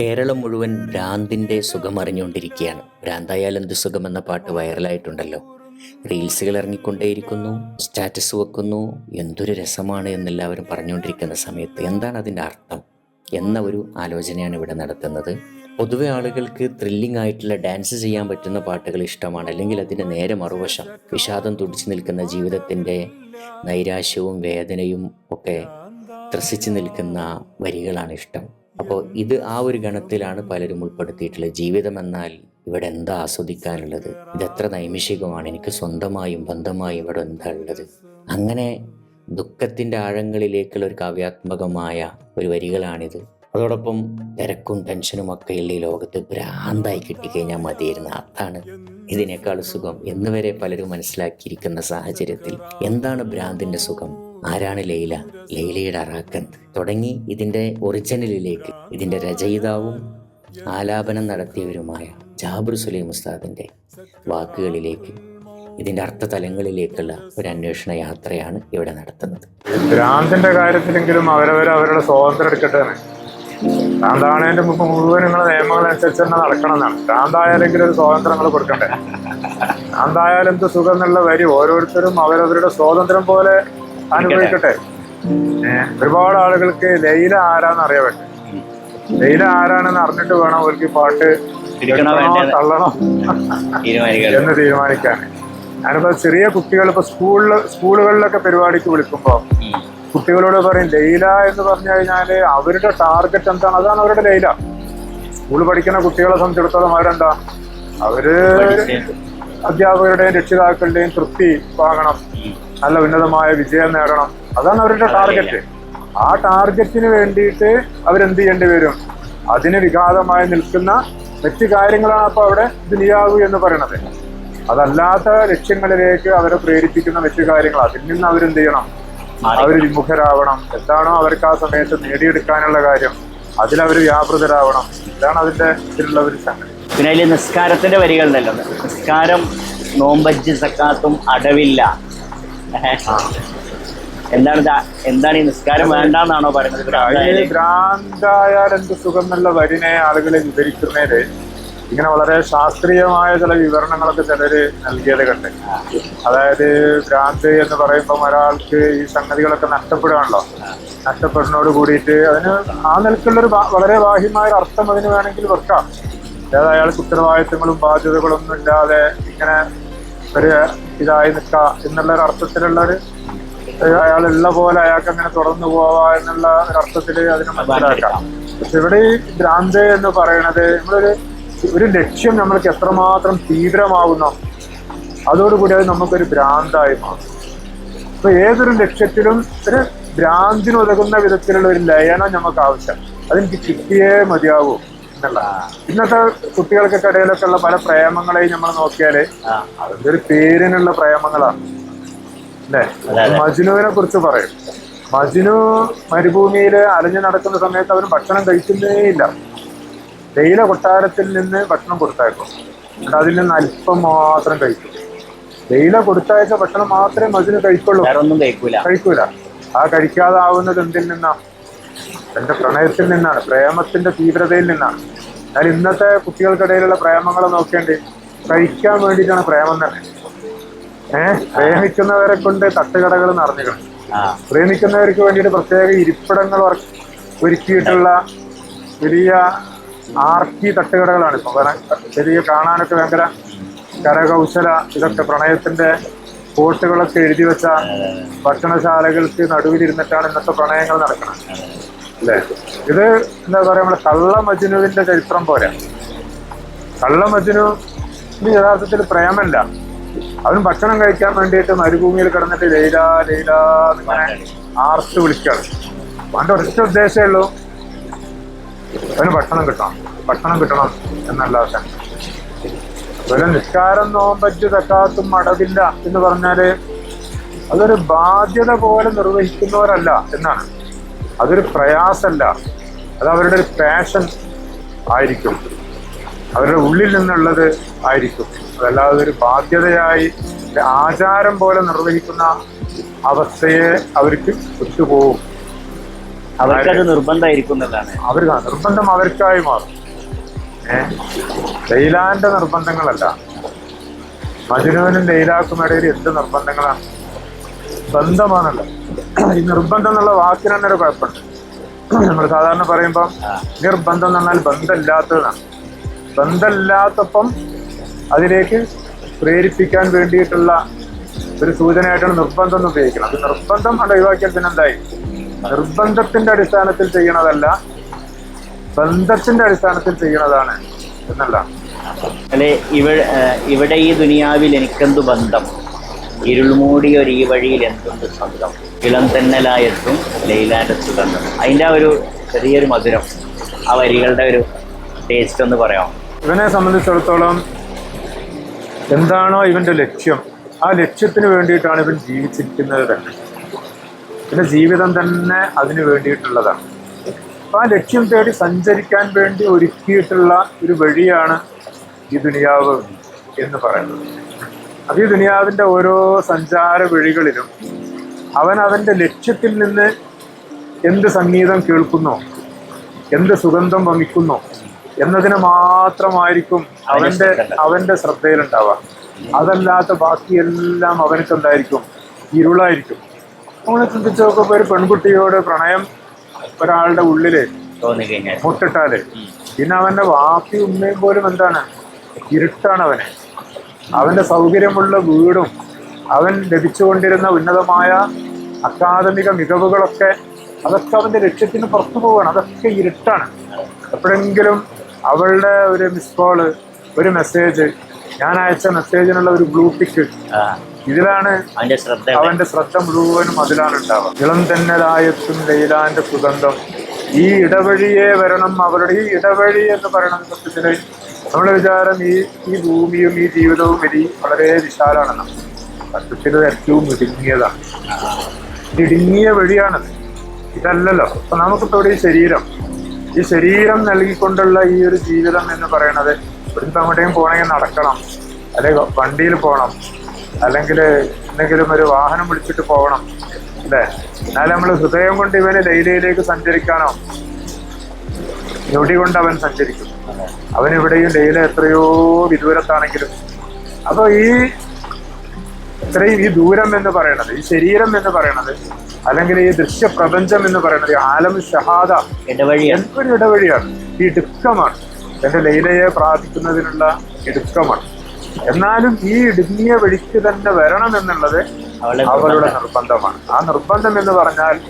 കേരളം മുഴുവൻ ഭ്രാന്തിന്റെ സുഖമറിഞ്ഞുകൊണ്ടിരിക്കുകയാണ് ഭ്രാന്തായാൽ എന്ത് സുഖം എന്ന പാട്ട് വൈറലായിട്ടുണ്ടല്ലോ. റീൽസുകൾ ഇറങ്ങിക്കൊണ്ടേയിരിക്കുന്നു സ്റ്റാറ്റസ് വെക്കുന്നു എന്തൊരു രസമാണ് എന്നെല്ലാവരും പറഞ്ഞുകൊണ്ടിരിക്കുന്ന സമയത്ത്. എന്താണ് അതിന്റെ അർത്ഥം? എന്ന ഒരു ആലോചനയാണ് ഇവിടെ നടത്തുന്നത്. പൊതുവെ ആളുകൾക്ക് ത്രില്ലിംഗ് ആയിട്ടുള്ള ഡാൻസ് ചെയ്യാൻ പറ്റുന്ന പാട്ടുകൾ ഇഷ്ടമാണ്. അല്ലെങ്കിൽ അതിന്റെ നേരെ മറുവശം വിഷാദം തുടിച്ചു നിൽക്കുന്ന ജീവിതത്തിന്റെ നൈരാശ്യവും വേദനയും ഒക്കെ ത്രസിച്ചു നിൽക്കുന്ന വരികളാണ് ഇഷ്ടം. അപ്പോൾ ഇത് ആ ഒരു ഗണത്തിലാണ് പലരും ഉൾപ്പെടുത്തിയിട്ടുള്ളത്. ജീവിതം എന്നാൽ ഇവിടെ എന്താ ആസ്വദിക്കാനുള്ളത്? ഇതെത്ര നൈമിഷികമാണ്. എനിക്ക് സ്വന്തമായും ബന്ധമായും ഇവിടെ എന്താ ഉള്ളത്? അങ്ങനെ ദുഃഖത്തിന്റെ ആഴങ്ങളിലേക്കുള്ള ഒരു കാവ്യാത്മകമായ ഒരു വരികളാണിത്. അതോടൊപ്പം തിരക്കും ടെൻഷനും ഒക്കെയുള്ള ഈ ലോകത്ത് ഭ്രാന്തായി കിട്ടിക്കഴിഞ്ഞാൽ മതിയായിരുന്നു. അതാണ് ഇതിനേക്കാൾ സുഖം എന്നുവരെ പലരും മനസ്സിലാക്കിയിരിക്കുന്ന സാഹചര്യത്തിൽ. എന്താണ് ഭ്രാന്തിന്റെ സുഖം? ആരാണ് ലൈല? ലൈലയുടെ അറാക്കൻ. തുടങ്ങി ഇതിന്റെ ഒറിജിനലിലേക്ക്. ഇതിന്റെ രചയിതാവും ആലാപനം നടത്തിയവരുമായ ജാബിർ സുലൈം ഉസ്താദിന്റെ വാക്കുകളിലേക്ക് ഇതിന്റെ അർത്ഥതലങ്ങളിലേക്കുള്ള ഒരു അന്വേഷണ യാത്രയാണ് ഇവിടെ നടത്തുന്നത്. ഭ്രാന്തിന്റെ കാര്യത്തിലെങ്കിലും അവരവർ അവരുടെ സ്വാതന്ത്ര്യം എടുക്കട്ടെ ഭ്രാന്താണതിന്റെ മുമ്പ് മുഴുവൻ നിങ്ങളുടെ നിയമങ്ങൾ അനുസരിച്ച് തന്നെ നടക്കണം എന്നാണ് ഭ്രാന്തായാലെങ്കിലും ഒരു സ്വാതന്ത്ര്യങ്ങൾ കൊടുക്കണ്ടേ? ഭ്രാന്തായാലും എന്ത് സുഖം എന്നുള്ള വരി ഓരോരുത്തരും അവരവരുടെ സ്വാതന്ത്ര്യം പോലെ അനുഭവിക്കട്ടെ. ഒരുപാട് ആളുകൾക്ക് ലൈല ആരാന്ന് അറിയാൻ പറ്റും ലൈല ആരാണെന്ന് അറിഞ്ഞിട്ട് വേണം അവർക്ക് പാട്ട് തള്ളണം. എന്ന് തീരുമാനിക്കാൻ ഞാനിപ്പോ ചെറിയ കുട്ടികൾ ഇപ്പൊ സ്കൂളിൽ സ്കൂളുകളിലൊക്കെ പരിപാടിക്ക് വിളിക്കുമ്പോ കുട്ടികളോട് പറയും ലൈല എന്ന് പറഞ്ഞു കഴിഞ്ഞാൽ അവരുടെ ടാർഗറ്റ് എന്താണ്? അതാണ് അവരുടെ ലൈല. സ്കൂൾ പഠിക്കുന്ന കുട്ടികളെ സംബന്ധിച്ചിടത്തോളം അവരെന്താ? അവർ അധ്യാപകരുടെയും രക്ഷിതാക്കളുടെയും തൃപ്തി വാങ്ങണം. നല്ല ഉന്നതമായ വിജയം നേടണം. അതാണ് അവരുടെ ടാർഗറ്റ് ആ ടാർഗറ്റിന് വേണ്ടിയിട്ട് അവരെന്ത് ചെയ്യേണ്ടി വരും? അതിന് വിഘാതമായി നിൽക്കുന്ന മറ്റു കാര്യങ്ങളാണ് അപ്പൊ അവിടെ ദുനിയാവു എന്ന് പറയണത്. അതല്ലാത്ത ലക്ഷ്യങ്ങളിലേക്ക് അവരെ പ്രേരിപ്പിക്കുന്ന മറ്റു കാര്യങ്ങൾ അതിൽ നിന്ന് അവരെന്ത് ചെയ്യണം? അവർ വിമുഖരാവണം. എന്താണോ അവർക്ക് ആ സമയത്ത് നേടിയെടുക്കാനുള്ള കാര്യം. അതിലവർ വ്യാപൃതരാവണം. ഇതാണ് അതിന്റെ ഇതിലുള്ള ഒരു സംഗതി. പിന്നെ അതിൽ നിസ്കാരത്തിന്റെ വരികളുണ്ടല്ലോ നിസ്കാരം നോമ്പജ് സക്കാത്തും അടവില്ല. എന്താണ് എന്താണ് ഈ നിസ്കാരം വേണ്ടെന്നാണോ പറയുന്നത്? ഭ്രാന്തായാൽ എന്ത് സുഖം എന്നുള്ള വരിനെ ആളുകളെ വിവരിക്കുന്നതിൽ ഇങ്ങനെ വളരെ ശാസ്ത്രീയമായ ചില വിവരണങ്ങളൊക്കെ ചിലര് നൽകിയത് കണ്ട്. അതായത് ഭ്രാന്ത് എന്ന് പറയുമ്പോൾ ഒരാൾക്ക് ഈ സംഗതികളൊക്കെ നഷ്ടപ്പെടുകയാണല്ലോ. നഷ്ടപ്പെടുന്നതോട് കൂടിയിട്ട് അതിന് ആ നിലക്കുള്ളൊരു വളരെ ബാഹ്യമായ ഒരു അർത്ഥം അതിന് വേണമെങ്കിൽ വെക്കാം. അതായത് അയാൾക്ക് ഉത്തരവാദിത്തങ്ങളും ബാധ്യതകളും ഒന്നും ഇല്ലാതെ ഇങ്ങനെ ഒരു ഇതായി നിൽക്കുക എന്നുള്ള ഒരു അർത്ഥത്തിലുള്ള ഒരു അയാൾ ഉള്ള പോലെ അയാൾക്ക് അങ്ങനെ തുടർന്നു പോവാ എന്നുള്ള ഒരു അർത്ഥത്തിൽ അതിനെ മനസ്സിലാക്കാം. പക്ഷെ ഇവിടെ ഈ ഭ്രാന്ത് എന്ന് പറയുന്നത് നമ്മളൊരു ഒരു ലക്ഷ്യം നമ്മൾക്ക് എത്രമാത്രം തീവ്രമാകുന്നോ അതോടുകൂടി അത് നമുക്കൊരു ഭ്രാന്തായി മാറും. അപ്പൊ ഏതൊരു ലക്ഷ്യത്തിലും ഒരു ഭ്രാന്തിനുതകുന്ന വിധത്തിലുള്ള ഒരു ലയനം നമുക്ക് ആവശ്യം അതെനിക്ക് കിട്ടിയേ മതിയാവൂ. എന്നുള്ള ഇന്നത്തെ കുട്ടികൾക്കൊക്കെ ഇടയിലൊക്കെ ഉള്ള പല പ്രേമങ്ങളെയും നമ്മൾ നോക്കിയാൽ അതിന്റെ ഒരു പേരിനുള്ള പ്രേമങ്ങളാണ് അല്ലേ. മജ്നുവിനെ കുറിച്ച് പറയും. മജ്നു മരുഭൂമിയിൽ അലഞ്ഞു നടക്കുന്ന സമയത്ത് അവന് ഭക്ഷണം കഴിക്കുന്നേ ഇല്ല. തേയില കൊട്ടാരത്തിൽ നിന്ന് ഭക്ഷണം കൊടുത്തയക്കും എന്നിട്ട് അതിൽ നിന്ന് അല്പം മാത്രം കഴിക്കും തേയില കൊടുത്തയച്ച ഭക്ഷണം മാത്രമേ മജ്നു കഴിക്കുള്ളൂ. കഴിക്കൂല. ആ കഴിക്കാതാവുന്നത് എന്തിൽ നിന്നാണ് തന്റെ പ്രണയത്തിൽ നിന്നാണ് പ്രേമത്തിന്റെ തീവ്രതയിൽ നിന്നാണ്. എന്നാൽ ഇന്നത്തെ കുട്ടികൾക്കിടയിലുള്ള പ്രേമങ്ങൾ നോക്കേണ്ടി കഴിക്കാൻ വേണ്ടിയിട്ടാണ് പ്രേമം തന്നെ ഏഹ് പ്രേമിക്കുന്നവരെ കൊണ്ട് തട്ടുകടകൾ നിറഞ്ഞിക്കണം പ്രേമിക്കുന്നവർക്ക് വേണ്ടിയിട്ട് പ്രത്യേക ഇരിപ്പിടങ്ങൾ ഒരുക്കിയിട്ടുള്ള വലിയ ആർക്കി തട്ടുകടകളാണ് ഇപ്പൊ. ചെറിയ കാണാനൊക്കെ ഭയങ്കര കരകൗശല ഇതൊക്കെ പ്രണയത്തിന്റെ കോട്ടുകളൊക്കെ എഴുതി വെച്ച ഭക്ഷണശാലകൾക്ക് നടുവിലിരുന്നിട്ടാണ് ഇന്നത്തെ പ്രണയങ്ങൾ നടക്കുന്നത്. അല്ലേ? ഇത് എന്താ പറയാ നമ്മുടെ കള്ള മജ്നുവിന്റെ ചരിത്രം പോലെ കള്ള മജ്നു യഥാർത്ഥത്തിൽ പ്രേമല്ല. അവൻ ഭക്ഷണം കഴിക്കാൻ വേണ്ടിയിട്ട് മരുഭൂമിയിൽ കിടന്നിട്ട് ലൈല ലൈല എന്നിങ്ങനെ ആർത്ത് വിളിക്കുകയാണ് അവന്റെ ഒരൊറ്റ ഉദ്ദേശമേ ഉള്ളൂ അവന് ഭക്ഷണം കിട്ടണം. ഭക്ഷണം കിട്ടണം എന്നല്ലാതെ അതുപോലെ നിസ്കാരം നോമ്പറ്റ് തക്കാത്തും അടവില്ല എന്ന് പറഞ്ഞാൽ അതൊരു ബാധ്യത പോലെ നിർവഹിക്കുന്നവരല്ല എന്നാണ്. അതൊരു പ്രയാസമല്ല. അത് അവരുടെ ഒരു പാഷൻ ആയിരിക്കും. അവരുടെ ഉള്ളിൽ നിന്നുള്ളത് ആയിരിക്കും. അതല്ലാതെ ഒരു ബാധ്യതയായി ആചാരം പോലെ നിർവഹിക്കുന്ന അവസ്ഥയെ അവർക്ക് വിട്ടുപോകും. അവർക്കത് നിർബന്ധമായിരിക്കും അവർക്ക് അവർ നിർബന്ധം അവർക്കായി മാറും. ലൈലാന്റെ നിർബന്ധങ്ങളല്ല. മജുനുവിനും ലൈലാക്കും ഇടയിൽ എന്ത് നിർബന്ധങ്ങളാണ്? ബന്ധമാണല്ലോ ഈ നിർബന്ധം എന്നുള്ള വാക്കിന് തന്നെ ഒരു കുഴപ്പമുണ്ട്. നമ്മൾ സാധാരണ പറയുമ്പോൾ നിർബന്ധം എന്ന് പറഞ്ഞാൽ ബന്ധമില്ലാത്തതാണ്. ബന്ധമില്ലാത്തപ്പം അതിലേക്ക് പ്രേരിപ്പിക്കാൻ വേണ്ടിയിട്ടുള്ള ഒരു സൂചനയായിട്ടാണ് നിർബന്ധം എന്ന് ഉപയോഗിക്കുന്നത്. അത് നിർബന്ധം അത് ഒഴിവാക്കിയാൽ പിന്നെ എന്തായി? നിർബന്ധത്തിന്റെ അടിസ്ഥാനത്തിൽ ചെയ്യണതല്ല ബന്ധത്തിന്റെ അടിസ്ഥാനത്തിൽ ചെയ്യണതാണ് എന്നല്ല അല്ലെ ഇവിടെ ഇവിടെ ഈ ദുനിയാവിൽ എനിക്കെന്തു ബന്ധം? ഇരുൾമൂടിയ ഒരു ഈ വഴിയിൽ എന്തുണ്ട് സ്വന്തം ഇളം തെന്നലായെത്തും ലൈലാന്റെ സുഗന്ധം അതിന്റെ ആ ഒരു ചെറിയൊരു മധുരം ആ വരികളുടെ ഒരു ടേസ്റ്റ് ഒന്ന് പറയാം ഇവനെ സംബന്ധിച്ചിടത്തോളം എന്താണോ ഇവന്റെ ലക്ഷ്യം. ആ ലക്ഷ്യത്തിന് വേണ്ടിയിട്ടാണ് ഇവൻ ജീവിച്ചിരിക്കുന്നത് തന്നെ. പിന്നെ ജീവിതം തന്നെ അതിന് വേണ്ടിയിട്ടുള്ളതാണ്. അപ്പൊ ആ ലക്ഷ്യം തേടി സഞ്ചരിക്കാൻ വേണ്ടി ഒരുക്കിയിട്ടുള്ള ഒരു വഴിയാണ് ഈ ദുനിയാവ് എന്ന് പറയുന്നത്. അത് ഈ ദുനിയാവിന്റെ ഓരോ സഞ്ചാര വഴികളിലും അവൻ അവന്റെ ലക്ഷ്യത്തിൽ നിന്ന് എന്ത് സംഗീതം കേൾക്കുന്നു? എന്ത് സുഗന്ധം വമിക്കുന്നു എന്നതിന് മാത്രമായിരിക്കും അവന്റെ അവന്റെ ശ്രദ്ധയിലുണ്ടാവുക. അതല്ലാത്ത ബാക്കിയെല്ലാം അവനക്ക് എന്തായിരിക്കും? ഇരുളായിരിക്കും. നമ്മളെ ചിന്തിച്ചു നോക്കുമ്പോൾ ഒരു പെൺകുട്ടിയോട് പ്രണയം ഒരാളുടെ ഉള്ളിൽ മുട്ടിട്ടാൽ പിന്നെ അവന്റെ വാപ്പി ഉമ്മയും പോലും എന്താണ്? ഇരുട്ടാണ് അവന്. അവന്റെ സൗകര്യമുള്ള വീടും അവൻ ലഭിച്ചുകൊണ്ടിരുന്ന ഉന്നതമായ അക്കാദമിക മികവുകളൊക്കെ അതൊക്കെ അവന്റെ ലക്ഷ്യത്തിന് പുറത്തു പോവുകയാണ് അതൊക്കെ ഇരുട്ടാണ്. എപ്പോഴെങ്കിലും അവളുടെ ഒരു മിസ് കോൾ ഒരു മെസ്സേജ് ഞാൻ അയച്ച മെസ്സേജിനുള്ള ഒരു ബ്ലൂ ടിക്ക് ഇതിലാണ് അവന്റെ ശ്രദ്ധ മുഴുവനും അതിലാണ് ഉണ്ടാവുക ഇളം തെന്നലായെത്തും ലൈലാന്റെ സുഗന്ധം. ഈ ഇടവഴിയെ വരണം അവരുടെ ഈ ഇടവഴി എന്ന് പറയുന്നത് സത്യത്തിൽ നമ്മുടെ വിചാരം ഈ ഈ ഭൂമിയും ഈ ജീവിതവും ഇനി വളരെ വിശാലാണെന്നാണ് സത്യത്തിൽ ഏറ്റവും ഇടുങ്ങിയതാണ് ഇടുങ്ങിയ വഴിയാണത്. ഇതല്ലല്ലോ. അപ്പൊ നമുക്കിപ്പോ ഇവിടെ ഈ ശരീരം. ഈ ശരീരം നൽകിക്കൊണ്ടുള്ള ഈ ഒരു ജീവിതം എന്ന് പറയുന്നത് ഇവിടുന്ന് അങ്ങോട്ടേക്കും പോകണമെങ്കിൽ നടക്കണം. അല്ലെങ്കിൽ വണ്ടിയിൽ പോകണം. അല്ലെങ്കിൽ എന്തെങ്കിലും ഒരു വാഹനം വിളിച്ചിട്ട് പോകണം. അല്ലേ? എന്നാലും നമ്മൾ ഹൃദയം കൊണ്ട് ഇവന് ലൈലയിലേക്ക് സഞ്ചരിക്കാനോ? ഞൊടി കൊണ്ട് അവൻ സഞ്ചരിക്കും. അവൻ ഡെയിലെ ലൈല എത്രയോ വിദൂരത്താണെങ്കിലും. അപ്പോൾ ഈ ഇത്രയും ഈ ദൂരം എന്ന് പറയുന്നത് ഈ ശരീരം എന്ന് പറയുന്നത് അല്ലെങ്കിൽ ഈ ദൃശ്യപ്രപഞ്ചം എന്ന് പറയുന്നത് ഈ ആലം ഷഹാദ എന്തൊരു ഇടവഴിയാണ്? ഈ ഇടുക്കമാണ്. എന്റെ ലൈലയെ പ്രാപിക്കുന്നതിനുള്ള ഇടുക്കമാണ്. എന്നാലും ഈ ഇടുങ്ങിയ വഴിക്ക് തന്നെ വരണം എന്നുള്ളത് അവളുടെ അവരുടെ നിർബന്ധമാണ്. ആ നിർബന്ധം എന്ന് പറഞ്ഞാൽ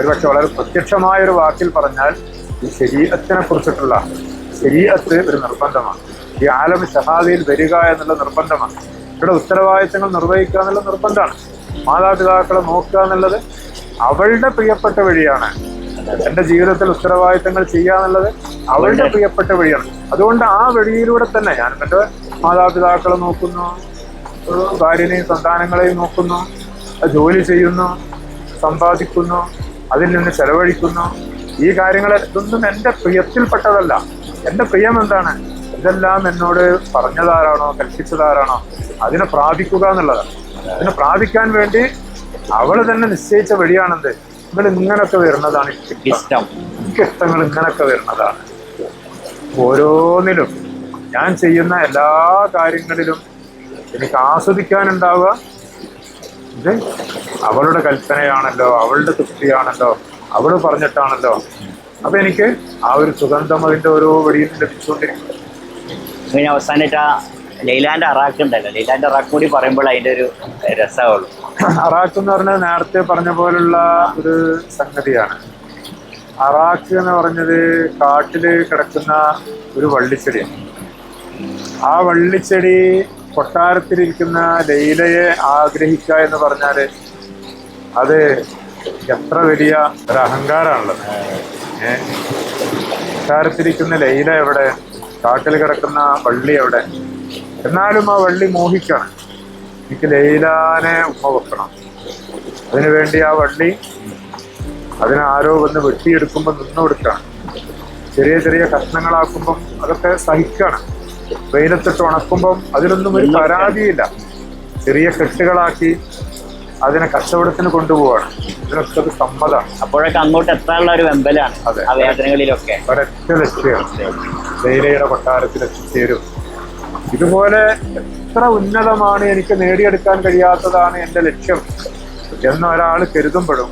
ഒരുപക്ഷെ വളരെ പ്രത്യക്ഷമായ ഒരു വാക്കിൽ പറഞ്ഞാൽ ഈ ശരീരത്തിനെ കുറിച്ചിട്ടുള്ള ശരീരത്ത് ഒരു നിർബന്ധമാണ്. ഈ ആലം സഹാദിയിൽ വരിക എന്നുള്ള നിർബന്ധമാണ്. ഇവിടെ ഉത്തരവാദിത്തങ്ങൾ നിർവഹിക്കുക എന്നുള്ള നിർബന്ധമാണ്. മാതാപിതാക്കളെ നോക്കുക എന്നുള്ളത് അവളുടെ പ്രിയപ്പെട്ട വഴിയാണ്. എന്റെ ജീവിതത്തിൽ ഉത്തരവാദിത്തങ്ങൾ ചെയ്യുക എന്നുള്ളത് അവളുടെ പ്രിയപ്പെട്ട വഴിയാണ്. അതുകൊണ്ട് ആ വഴിയിലൂടെ തന്നെ ഞാൻ എന്റെ മാതാപിതാക്കളെ നോക്കുന്നു ഭാര്യനെയും സന്താനങ്ങളെയും നോക്കുന്നു ജോലി ചെയ്യുന്നു സമ്പാദിക്കുന്നു അതിൽ നിന്ന് ചെലവഴിക്കുന്നു ഈ കാര്യങ്ങൾ ഇതൊന്നും എന്റെ പ്രിയത്തിൽപ്പെട്ടതല്ല. എന്റെ പ്രിയം എന്താണ്? ഇതെല്ലാം എന്നോട് പറഞ്ഞതാരാണോ കൽപ്പിച്ചതാരാണോ? അതിനെ പ്രാപിക്കുക എന്നുള്ളതാണ് അതിനെ പ്രാപിക്കാൻ വേണ്ടി അവൾ തന്നെ നിശ്ചയിച്ച വഴിയാണെന്ത്? നിങ്ങൾ ഇങ്ങനൊക്കെ വരുന്നതാണ് ഇഷ്ടം. ഇഷ്ടങ്ങൾ ഇങ്ങനൊക്കെ വരുന്നതാണ്. ഓരോന്നിലും ഞാൻ ചെയ്യുന്ന എല്ലാ കാര്യങ്ങളിലും എനിക്ക് ആസ്വദിക്കാനുണ്ടാവുക. ഇത് അവളുടെ കൽപ്പനയാണല്ലോ അവളുടെ തൃപ്തിയാണല്ലോ അവൾ പറഞ്ഞിട്ടാണല്ലോ. അപ്പൊ എനിക്ക് ആ ഒരു സുഗന്ധം അതിന്റെ ഓരോ വഴിയിൽ ലഭിച്ചുകൊണ്ടിരിക്കും പിന്നെ അവസാനമായിട്ട് ആ ലൈലാന്റെ അറാക്ക് ഉണ്ടല്ലോ. ലൈലാന്റെ അറാക്ക് കൂടി പറയുമ്പോൾ അതിന്റെ ഒരു രസമുള്ളൂ. അറാക്ക് എന്ന് പറഞ്ഞാൽ നേരത്തെ പറഞ്ഞ പോലുള്ള ഒരു സംഗതിയാണ്. അറാക്ക് എന്ന് പറഞ്ഞത് കാട്ടിൽ കിടക്കുന്ന ഒരു വള്ളിച്ചെടിയാണ്. ആ വള്ളിച്ചെടി കൊട്ടാരത്തിലിരിക്കുന്ന ലൈലയെ ആഗ്രഹിക്കുക എന്ന് പറഞ്ഞാൽ അത് എത്ര വലിയ ഒരു അഹങ്കാരമാണുള്ളത്. ഏ? കൊട്ടാരത്തിലിരിക്കുന്ന ലൈല എവിടെ? കാട്ടിൽ കിടക്കുന്ന വള്ളി എവിടെ? എന്നാലും ആ വള്ളി മോഹിക്കണം. എനിക്ക് ലൈലാനെ ഉമ്മ വെക്കണം. അതിനുവേണ്ടി ആ വള്ളി അതിനെ ആരോ വന്ന് വെട്ടിയെടുക്കുമ്പോൾ നിന്ന് കൊടുക്കണം. ചെറിയ ചെറിയ കഷ്ണങ്ങളാക്കുമ്പം അതൊക്കെ സഹിക്കണം. വെയിലത്തിട്ട് ഉണക്കുമ്പം അതിനൊന്നും ഒരു പരാതിയില്ല. ചെറിയ കെട്ടുകളാക്കി അതിനെ കച്ചവടത്തിന് കൊണ്ടുപോവാണ്. ഇതിനൊക്കെ ഒരു സമ്മതമാണ് അപ്പോഴൊക്കെ അങ്ങോട്ട് എത്താനുള്ള ഒരു വെമ്പലാണ്. ആ വേദനകളിലൊക്കെ. ഒരൊറ്റ ലക്ഷ്യം. ധൈര്യയുടെ കൊട്ടാരത്തിൽ എത്തിച്ചേരും ഇതുപോലെ എത്ര ഉന്നതമാണ് എനിക്ക് നേടിയെടുക്കാൻ കഴിയാത്തതാണ് എന്റെ ലക്ഷ്യം. എന്ന ഒരാൾ കരുതുമ്പോഴും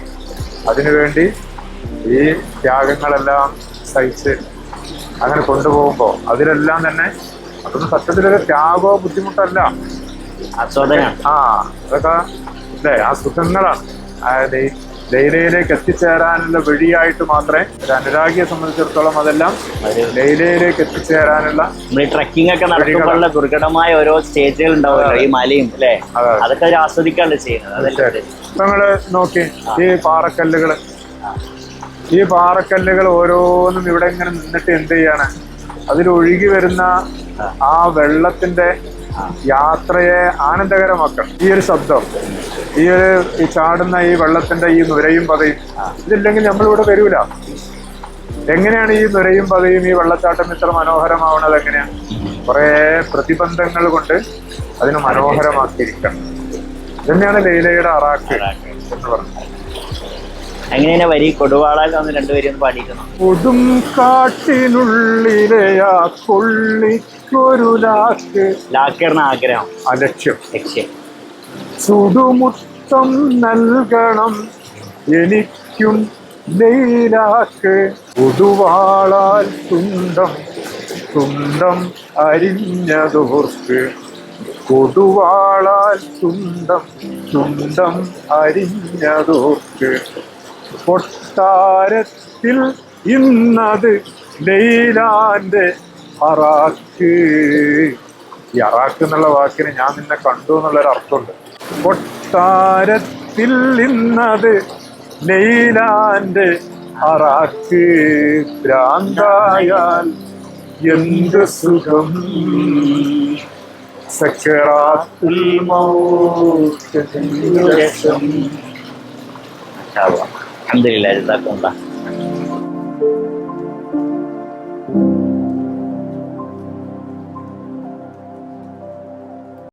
അതിനുവേണ്ടി ഈ ത്യാഗങ്ങളെല്ലാം സഹിച്ച് അങ്ങനെ കൊണ്ടുപോകുമ്പോൾ അതിലെല്ലാം തന്നെ അതൊന്നും സത്യത്തിലൊരു ത്യാഗമോ ബുദ്ധിമുട്ടല്ല. ആ അതൊക്കെ അല്ലേ? ആ സുഖങ്ങളാണ് ആ ലൈലയിലേക്ക് എത്തിച്ചേരാനുള്ള വഴിയായിട്ട് മാത്രമേ ഒരു അനുരാഗിയെ സംബന്ധിച്ചിടത്തോളം അതെല്ലാം ലൈലയിലേക്ക് എത്തിച്ചേരാനുള്ള നമ്മൾ ട്രക്കിംഗ് ഒക്കെ നടത്തുമ്പോഴുള്ള ദുർഘടമായ ഓരോ സ്റ്റേജുകൾ ഉണ്ടാവുമല്ലോ ഈ മലയും അല്ലേ? അതൊക്കെ അവർ ആസ്വദിക്കാണ്ട് ചെയ്യുന്നത്. നിങ്ങൾ നോക്കി ഈ പാറക്കല്ലുകൾ. ഈ പാറക്കല്ലുകൾ ഓരോന്നും ഇവിടെ ഇങ്ങനെ നിന്നിട്ട് എന്ത് ചെയ്യാണ്? അതിലൊഴുകി വരുന്ന ആ. വെള്ളത്തിന്റെ യാത്രയെ ആനന്ദകരമാക്കണം. ഈ ഒരു ശബ്ദം. ഈ ഒരു ഈ ചാടുന്ന ഈ വെള്ളത്തിന്റെ ഈ നുരയും പതയും ഇതില്ലെങ്കിൽ നമ്മളിവിടെ വരൂല. എങ്ങനെയാണ് ഈ നുരയും പതയും ഈ വെള്ളച്ചാട്ടം ഇത്ര മനോഹരമാവണത് എങ്ങനെയാണ്? കുറേ പ്രതിബന്ധങ്ങൾ കൊണ്ട് അതിനെ മനോഹരമാക്കിയിരിക്കണം. ഇതന്നെയാണ് ലൈലയുടെ അറാക്ക് എന്ന് പറഞ്ഞത്. എങ്ങനെയാണ് വരി? കൊടുവാളാൽ വന്ന് രണ്ടുപേരും പാടിക്കുന്നു കൊടും കാട്ടിനുള്ളിലെയാ ആ കൊള്ളിക്കൊരു ലാക്ക്. ലാക്കറിന് ആഗ്രഹം. അലക്ഷ്യം ലക്ഷ്യം. ചുടുമുത്തം നൽകണം. എനിക്കും ലൈലാക്ക് പുതുവാളാൽ തുണ്ടം. തുണ്ടം അരിഞ്ഞതോർക്ക് കൊടുവാളാൽ തുണ്ടം. തുണ്ടം അരിഞ്ഞതോർക്ക് കൊട്ടാരത്തിൽ ഇന്നത് ലൈലാന്റെ അറാക്ക്. ഈ അറാക്ക് എന്നുള്ള വാക്കിന് ഞാൻ നിന്നെ കണ്ടു എന്നുള്ളൊരു അർത്ഥമുണ്ട് കൊട്ടാരത്തിൽ നിന്നത് ലൈലാന്റെ അറാക്ക് ഭ്രാന്തായാൽ എന്ത് സുഖം? സക്കറാത്തുൽ മൗത്ത് രസം അലഹമില്ല